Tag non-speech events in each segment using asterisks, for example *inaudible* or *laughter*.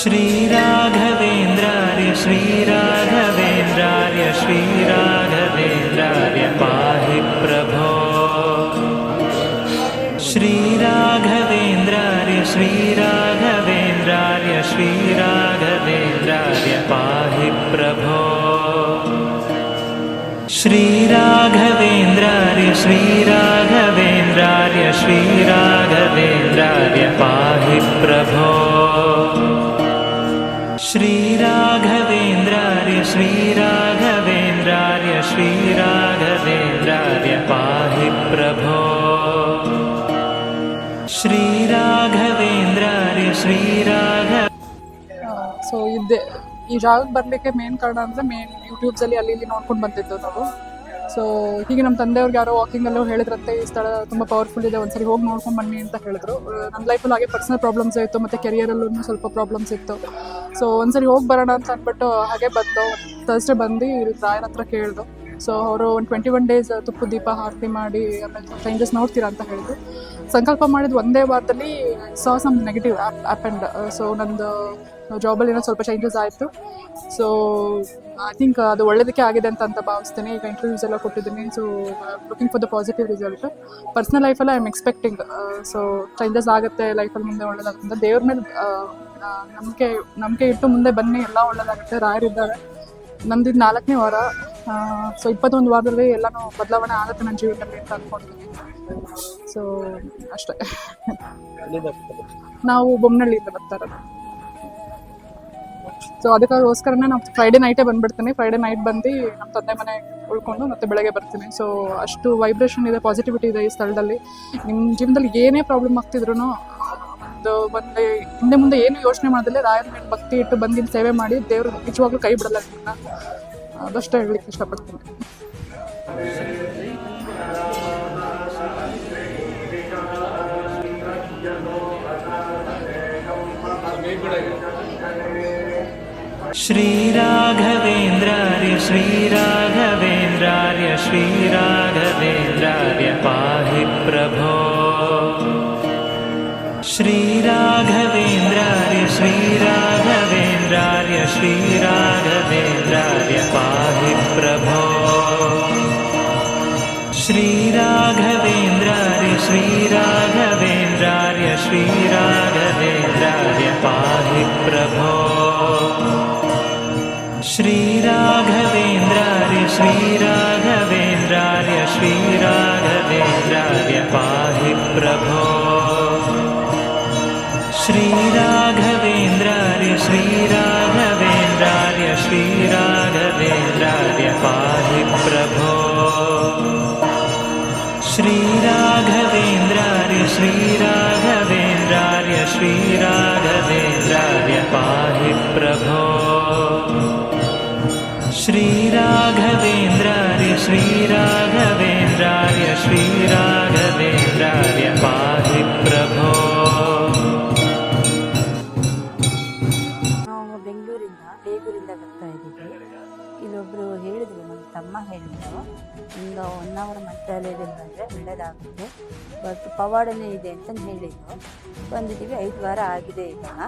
श्रीराघवेन्द्रार्य श्रीराघवेन्द्रार्य श्रीराघवेन्द्रार्य पाहि प्रभो। श्रीराघवेन्द्रार्य श्रीराघवेन्द्रार्य श्रीराघवेन्द्रार्य पाहि प्रभो। श्रीराघवेन्द्रार्य श्रीराघवेन्द्रार्य श्रीराघवेन्द्रार्य पाहि प्रभो श्रीराघवेन्द्रार्य श्रीराघवेन्द्रार्य श्रीराघवेन्द्रार्य पाहि प्रभो श्रीराघवेन्द्रार्य श्रीराघ ಸೊ ಇದ್ದೆ ಈ ಜಾಗಕ್ಕೆ ಬರಲಿಕ್ಕೆ ಮೇನ್ ಕಾರಣ ಅಂದರೆ ಮೇನ್ ಯೂಟ್ಯೂಬ್ಸಲ್ಲಿ ಅಲ್ಲಿ ಇಲ್ಲಿ ನೋಡ್ಕೊಂಡು ಬಂದಿದ್ದು ನಾವು ಸೊ ಹೀಗೆ ನಮ್ಮ ತಂದೆಯವ್ರಿಗೆ ಯಾರೋ ವಾಕಿಂಗಲ್ಲೂ ಹೇಳಿದ್ರಂತೆ, ಈ ಸ್ಥಳ ತುಂಬ ಪವರ್ಫುಲ್ ಇದೆ, ಒಂದ್ಸರಿ ಹೋಗಿ ನೋಡ್ಕೊಂಡು ಬನ್ನಿ ಅಂತ ಹೇಳಿದ್ರು. ನನ್ನ ಲೈಫಲ್ಲಿ ಹಾಗೆ ಪರ್ಸನಲ್ ಪ್ರಾಬ್ಲಮ್ಸ್ ಇತ್ತು ಮತ್ತು ಕೆರಿಯರಲ್ಲೂ ಸ್ವಲ್ಪ ಪ್ರಾಬ್ಲಮ್ಸ್ ಇತ್ತು. ಸೊ ಒಂದ್ಸರಿ ಹೋಗಿ ಬರೋಣ ಅಂತ ಅಂದ್ಬಿಟ್ಟು ಹಾಗೆ ಬಂದು ಥರ್ಸ್ಡೇ ಬಂದು ರಾಯನ ಹತ್ರ ಕೇಳಿದ್ರು ಸೊ ಅವರು ಒಂದು ಟ್ವೆಂಟಿ ಒನ್ ಡೇಸ್ ತುಪ್ಪು ದೀಪ ಆರತಿ ಮಾಡಿ, ಆಮೇಲೆ ಚೇಂಜಸ್ ನೋಡ್ತೀರಾ ಅಂತ ಹೇಳಿದ್ರು. ಸಂಕಲ್ಪ ಮಾಡಿದ ಒಂದೇ ವಾರದಲ್ಲಿ saw some negative happened so ನಂದು ಜಾಬಲ್ಲಿ ಏನೋ ಸ್ವಲ್ಪ ಚೇಂಜಸ್ ಆಯಿತು. ಸೊ ಐ ಥಿಂಕ್ ಅದು ಒಳ್ಳೇದಕ್ಕೆ ಆಗಿದೆ ಅಂತ ಅಂತ ಭಾವಿಸ್ತೀನಿ. ಈಗ ಇಂಟರ್ವ್ಯೂಸ್ ಎಲ್ಲ ಕೊಟ್ಟಿದ್ದೀನಿ. So looking for the positive result personal ಲೈಫಲ್ಲಿ I am expecting so changes ಆಗುತ್ತೆ ಲೈಫಲ್ಲಿ ಮುಂದೆ ಒಳ್ಳೇದಾಗುತ್ತೆ ದೇವ್ರ ಮೇಲೆ ನಂಬಿಕೆ ನಂಬಿಕೆ ಇಟ್ಟು ಮುಂದೆ ಬನ್ನಿ. ಎಲ್ಲ ಒಳ್ಳೇದಾಗುತ್ತೆ. ರಾಯರಿದ್ದಾರೆ ನಂದು ಇದು ನಾಲ್ಕನೇ ವಾರ. ಸೊ ಇಪ್ಪತ್ತೊಂದು ವಾರದಲ್ಲಿ ಎಲ್ಲನೂ ಬದಲಾವಣೆ ಆಗುತ್ತೆ ನನ್ನ ಜೀವನದಲ್ಲಿ ಅಂತ ಅಂದ್ಕೊಂಡಿದ್ದೀನಿ ಸೊ ಅಷ್ಟೇ. *laughs* ನಾವು ಬೊಮ್ಮನಹಳ್ಳಿಯಿಂದ ಬರ್ತಾ ಇರೋದು ಸೊ ಅದಕ್ಕೋಸ್ಕರನೇ ನಾವು ಫ್ರೈಡೇ ನೈಟೇ ಬಂದ್ಬಿಡ್ತೀನಿ. ಫ್ರೈಡೆ ನೈಟ್ ಬಂದು ನಮ್ಮ ತಂದೆ ಮನೆ ಉಳ್ಕೊಂಡು ಮತ್ತೆ ಬೆಳಗ್ಗೆ ಬರ್ತೀನಿ. ಸೊ ಅಷ್ಟು ವೈಬ್ರೇಷನ್ ಇದೆ ಪಾಸಿಟಿವಿಟಿ ಇದೆ ಈ ಸ್ಥಳದಲ್ಲಿ. ನಿಮ್ಮ ಜೀವನದಲ್ಲಿ ಏನೇ ಪ್ರಾಬ್ಲಮ್ ಆಗ್ತಿದ್ರು ಒಂದು ಒಂದು ಹಿಂದೆ ಮುಂದೆ ಏನು ಯೋಚನೆ ಮಾಡೋದಿಲ್ಲ. ರಾಯರ ಮೇಲೆ ಭಕ್ತಿ ಇಟ್ಟು ಬಂದಿನ ಸೇವೆ ಮಾಡಿ ದೇವರು ನಿಜವಾಗ್ಲೂ ಕೈ ಬಿಡಲ್ಲ ಅದಷ್ಟೇ ಹೇಳಲಿಕ್ಕೆ ಇಷ್ಟಪಡ್ತೀನಿ. श्रीराघवेन्द्रार्य श्रीराघवेन्द्रार्य श्रीराघवेन्द्रार्य पाहि प्रभो। श्रीराघवेन्द्रार्य श्रीराघवेन्द्रार्य श्रीराघवेन्द्रार्य पाहि प्रभो। श्रीराघवेन्द्रार्य श्रीराघवेन्द्रार्य श्रीराघवेन्द्रार्य श्रीराघवेन्द्रार्य पाहि प्रभो। श्रीराघवेन्द्रार्य श्रीराघवेन्द्रार्य श्रीराघवेन्द्रार्य पाहि प्रभो। श्रीराघवेन्द्रार्य श्रीराघवेन्द्रार्य श्रीराघवेन्द्रार्य पाहि प्रभो श्रीराघवेन्द्रार्य श्रीराघवेन्द्रार्य श्रीराघवेन्द्रार्य पाहि प्रभो ನಾವು ಬೆಂಗಳೂರಿಂದ ಬೇಗೂರಿಂದ ಬರ್ತಾ ಇದ್ದೀವಿ ಇಲ್ಲೊಬ್ರು ಹೇಳಿದ್ರು ನಮ್ಮ ತಮ್ಮ ಹೇಳಿದ್ರು ಒಂದು ಒನ್ ಅವರ್ ಮಂತ್ರಾಲಯದಲ್ಲಿ ಬಂದರೆ ಒಳ್ಳೆಯದಾಗುತ್ತೆ ಬಟ್ ಪವಾಡನೇ ಇದೆ ಅಂತ ಹೇಳಿದ್ರು ಬಂದಿದ್ದೀವಿ ಐದು ವಾರ ಆಗಿದೆ ಇವಾಗ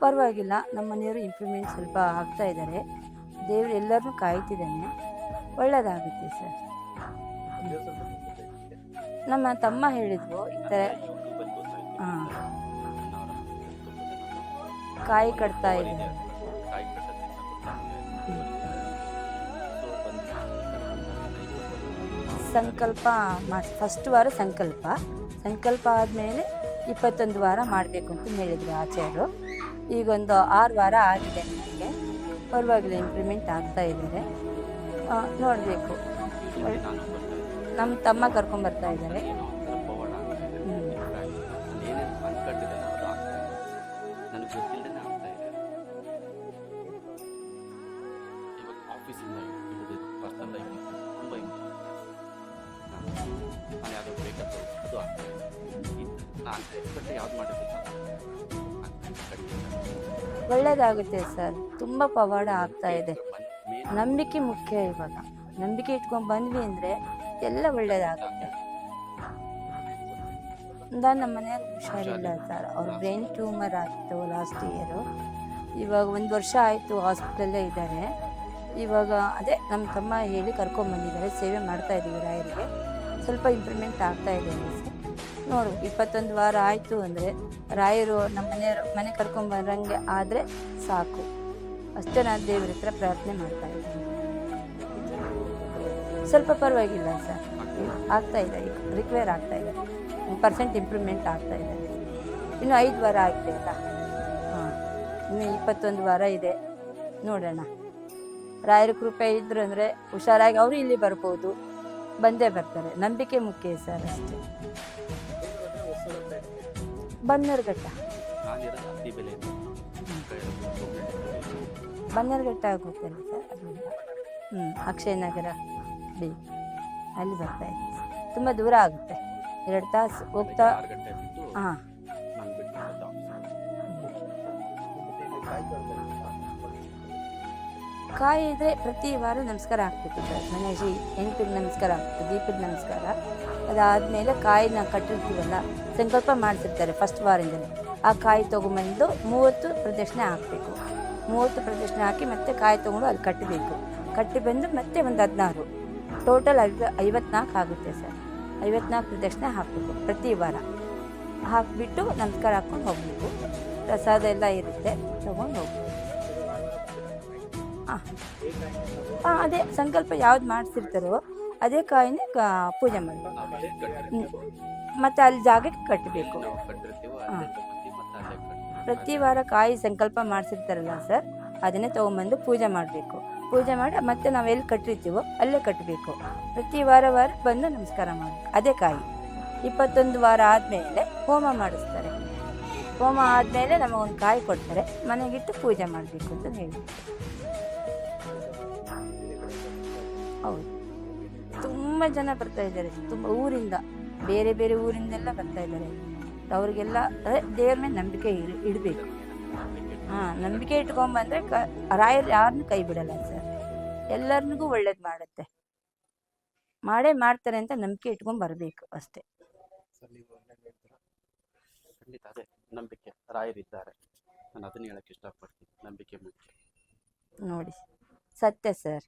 ಪರವಾಗಿಲ್ಲ ನಮ್ಮ ಮನೆಯವರು ಇಂಪ್ರೂವ್ಮೆಂಟ್ ಸ್ವಲ್ಪ ಆಗ್ತಾ ಇದ್ದಾರೆ ದೇವರು ಎಲ್ಲರನ್ನೂ ಕಾಯ್ತಿದ್ದಾನೆ ಒಳ್ಳೆಯದಾಗುತ್ತೆ ಸರ್. ನಮ್ಮ ತಮ್ಮ ಹೇಳಿದ್ವು ಈ ಥರ, ಹಾಂ. ಕಾಯಿ ಕಟ್ತಾ ಇದೆ ಸಂಕಲ್ಪ ಫಸ್ಟ್ ವಾರ ಸಂಕಲ್ಪ. ಸಂಕಲ್ಪ ಆದಮೇಲೆ ಇಪ್ಪತ್ತೊಂದು ವಾರ ಮಾಡಬೇಕು ಅಂತ ಹೇಳಿದ್ರು ಆಚಾರ್ಯರು. ಈಗೊಂದು ಆರು ವಾರ ಆಗಿದೆ ನನಗೆ ಪರವಾಗಿಲ್ಲ ಇಂಪ್ಲಿಮೆಂಟ್ ಆಗ್ತಾ ಇದ್ದಾರೆ. ನೋಡಬೇಕು. ನಮ್ಮ ತಮ್ಮ ಕರ್ಕೊಂಬರ್ತಾ ಇದ್ದಾರೆ. ಯಾವುದೋ ಮಾಡಿದ್ದಿಲ್ಲ ಒಳ್ಳೆಯದಾಗುತ್ತೆ ಸರ್. ತುಂಬ ಪವಾಡ ಆಗ್ತಾ ಇದೆ. ನಂಬಿಕೆ ಮುಖ್ಯ ಇವಾಗ. ನಂಬಿಕೆ ಇಟ್ಕೊಂಡು ಬಂದ್ವಿ ಅಂದರೆ ಎಲ್ಲ ಒಳ್ಳೇದಾಗುತ್ತೆ. ನಾನು ನಮ್ಮ ಮನೆಯಲ್ಲಿ ಹುಷಾರಿಲ್ಲ ಸರ್. ಅವ್ರ ಬ್ರೈನ್ ಟ್ಯೂಮರ್ ಆಗಿತ್ತು ಲಾಸ್ಟ್ ಇಯರು ಇವಾಗ ಒಂದು ವರ್ಷ ಆಯಿತು ಹಾಸ್ಪಿಟಲ್ಲೇ ಇದ್ದಾರೆ. ಇವಾಗ ಅದೇ ನಮ್ಮ ತಮ್ಮ ಹೇಳಿ ಕರ್ಕೊಂಬಂದಿದ್ದಾರೆ ಸೇವೆ ಮಾಡ್ತಾ ಇದ್ದೀವಿ ರಾಯರಿಗೆ. ಸ್ವಲ್ಪ ಇಂಪ್ರೂವ್ಮೆಂಟ್ ಆಗ್ತಾ ಇದೆ ಸರ್ ನೋಡು, ಇಪ್ಪತ್ತೊಂದು ವಾರ ಆಯಿತು ಅಂದರೆ ರಾಯರು ನಮ್ಮ ಮನೆಯವರು ಮನೆ ಕರ್ಕೊಂಬರಂಗೆ ಆದರೆ ಸಾಕು. ಅಷ್ಟೇ ನಾನು ದೇವ್ರ ಹತ್ರ ಪ್ರಾರ್ಥನೆ ಮಾಡ್ತಾ ಇದ್ದೀನಿ. ಸ್ವಲ್ಪ ಪರವಾಗಿಲ್ಲ ಸರ್. ಆಗ್ತಾ ಇದೆ ಈಗ ರಿಕ್ವೈರ್ ಆಗ್ತಾ ಇದೆ. ಪರ್ಸೆಂಟ್ ಇಂಪ್ರೂವ್ಮೆಂಟ್ ಆಗ್ತಾ ಇದೆ. ಇನ್ನು ಐದು ವಾರ ಆಗಿದೆ ಅಲ್ಲ ಹಾಂ, ಇನ್ನು ಇಪ್ಪತ್ತೊಂದು ವಾರ ಇದೆ. ನೋಡೋಣ. ರಾಯರ ಕೃಪೆ ಇದ್ರು ಅಂದರೆ ಹುಷಾರಾಗಿ ಅವರು ಇಲ್ಲಿ ಬರ್ಬೋದು. ಬಂದೇ ಬರ್ತಾರೆ. ನಂಬಿಕೆ ಮುಖ್ಯ ಸರ್ ಅಷ್ಟೇ. ಬನ್ನರ್ಘಟ್ಟ ಬನ್ನರ್ಘಟ್ಟ ಆಗುತ್ತಲ್ಲ ಸರ್ ಹ್ಞೂ ಅಕ್ಷಯ ನಗರ ಬಿ. ಅಲ್ಲಿ ಬರ್ತಾ ಇದೆ ತುಂಬ ದೂರ ಆಗುತ್ತೆ. ಎರಡು ತಾಸು ಹೋಗ್ತಾ ಹಾಂ. ಕಾಯಿ ಇದ್ರೆ ಪ್ರತಿ ವಾರ ನಮಸ್ಕಾರ ಹಾಕ್ಬೇಕು ಸರ್ ಮನೇಜಿ ಎಂಟಿಗೆ ನಮಸ್ಕಾರ ಹಾಕ್ಬೇಕು ದೀಪದ ನಮಸ್ಕಾರ. ಅದಾದಮೇಲೆ ಕಾಯಿನ ಕಟ್ಟಿರ್ತೀವಲ್ಲ, ಸಂಕಲ್ಪ ಮಾಡ್ತಿರ್ತಾರೆ ಫಸ್ಟ್ ವಾರದಿಂದ ಆ ಕಾಯಿ ತೊಗೊಂಬಂದು ಮೂವತ್ತು ಪ್ರದಕ್ಷಿಣೆ ಹಾಕಬೇಕು. ಮೂವತ್ತು ಪ್ರದಕ್ಷಿಣೆ ಹಾಕಿ ಮತ್ತೆ ಕಾಯಿ ತೊಗೊಂಡು ಅಲ್ಲಿ ಕಟ್ಟಬೇಕು. ಕಟ್ಟಿ ಬಂದು ಮತ್ತೆ ಒಂದು ಹದಿನಾರು. ಟೋಟಲ್ ಐವ ಐವತ್ನಾಲ್ಕು ಆಗುತ್ತೆ ಸರ್. ಐವತ್ನಾಲ್ಕು ಪ್ರದಕ್ಷಿಣೆ ಹಾಕಬೇಕು ಪ್ರತಿ ವಾರ. ಹಾಕಿಬಿಟ್ಟು ನಮಸ್ಕಾರ ಹಾಕ್ಕೊಂಡು ಹೋಗಬೇಕು. ಪ್ರಸಾದ ಎಲ್ಲ ಇರುತ್ತೆ, ತೊಗೊಂಡು ಹೋಗ್ಬೇಕು. ಹಾಂ. ಹಾಂ, ಅದೇ ಸಂಕಲ್ಪ ಯಾವ್ದು ಮಾಡಿಸಿರ್ತಾರೋ ಅದೇ ಕಾಯಿನೇ ಪೂಜೆ ಮಾಡಬೇಕು. ಮತ್ತೆ ಅಲ್ಲಿ ಜಾಗಕ್ಕೆ ಕಟ್ಟಬೇಕು ಹಾಂ. ಪ್ರತಿ ವಾರ ಕಾಯಿ ಸಂಕಲ್ಪ ಮಾಡಿಸಿರ್ತಾರಲ್ಲ ಸರ್, ಅದನ್ನೇ ತೊಗೊಂಬಂದು ಪೂಜೆ ಮಾಡಬೇಕು. ಪೂಜೆ ಮಾಡಿ ಮತ್ತೆ ನಾವು ಎಲ್ಲಿ ಕಟ್ಟಿರ್ತೀವೋ ಅಲ್ಲೇ ಕಟ್ಟಬೇಕು ಪ್ರತಿ ವಾರ ವಾರ ಬಂದು ನಮಸ್ಕಾರ ಮಾಡಬೇಕು. ಅದೇ ಕಾಯಿ. ಇಪ್ಪತ್ತೊಂದು ವಾರ ಆದಮೇಲೆ ಹೋಮ ಮಾಡಿಸ್ತಾರೆ. ಹೋಮ ಆದಮೇಲೆ ನಮಗೊಂದು ಕಾಯಿ ಕೊಡ್ತಾರೆ. ಮನೆಗಿಟ್ಟು ಪೂಜೆ ಮಾಡಬೇಕು ಅಂತ ಹೇಳಿ ಹೌದು. ತುಂಬ ಜನ ಬರ್ತಾ ಇದ್ದಾರೆ. ತುಂಬ ಊರಿಂದ ಬೇರೆ ಬೇರೆ ಊರಿಂದೆಲ್ಲ ಬರ್ತಾ ಇದ್ದಾರೆ. ಅವರಿಗೆಲ್ಲ ದೇವ್ರ ಮೇಲೆ ನಂಬಿಕೆ ಇರು ಇಡಬೇಕು. ಹಾಂ ನಂಬಿಕೆ ಇಟ್ಕೊಂಬಂದ್ರೆ ಕ ರಾಯರು ಯಾರನ್ನೂ ಕೈ ಬಿಡಲ್ಲ ಸರ್. ಎಲ್ಲರಿಗೂ ಒಳ್ಳೇದು ಮಾಡುತ್ತೆ. ಮಾಡೇ ಮಾಡ್ತಾರೆ ಅಂತ ನಂಬಿಕೆ ಇಟ್ಕೊಂಡು ಬರಬೇಕು ಅಷ್ಟೇ. ಖಂಡಿತ ಅದೇ ನಂಬಿಕೆ. ರಾಯರಿದ್ದಾರೆ ನಾನು ಅದನ್ನ ಹೇಳಕ್ಕೆ ಇಷ್ಟಪಡ್ತೀನಿ. ನಂಬಿಕೆ ಮುಖ್ಯ. ನೋಡಿ ಸತ್ಯ ಸರ್.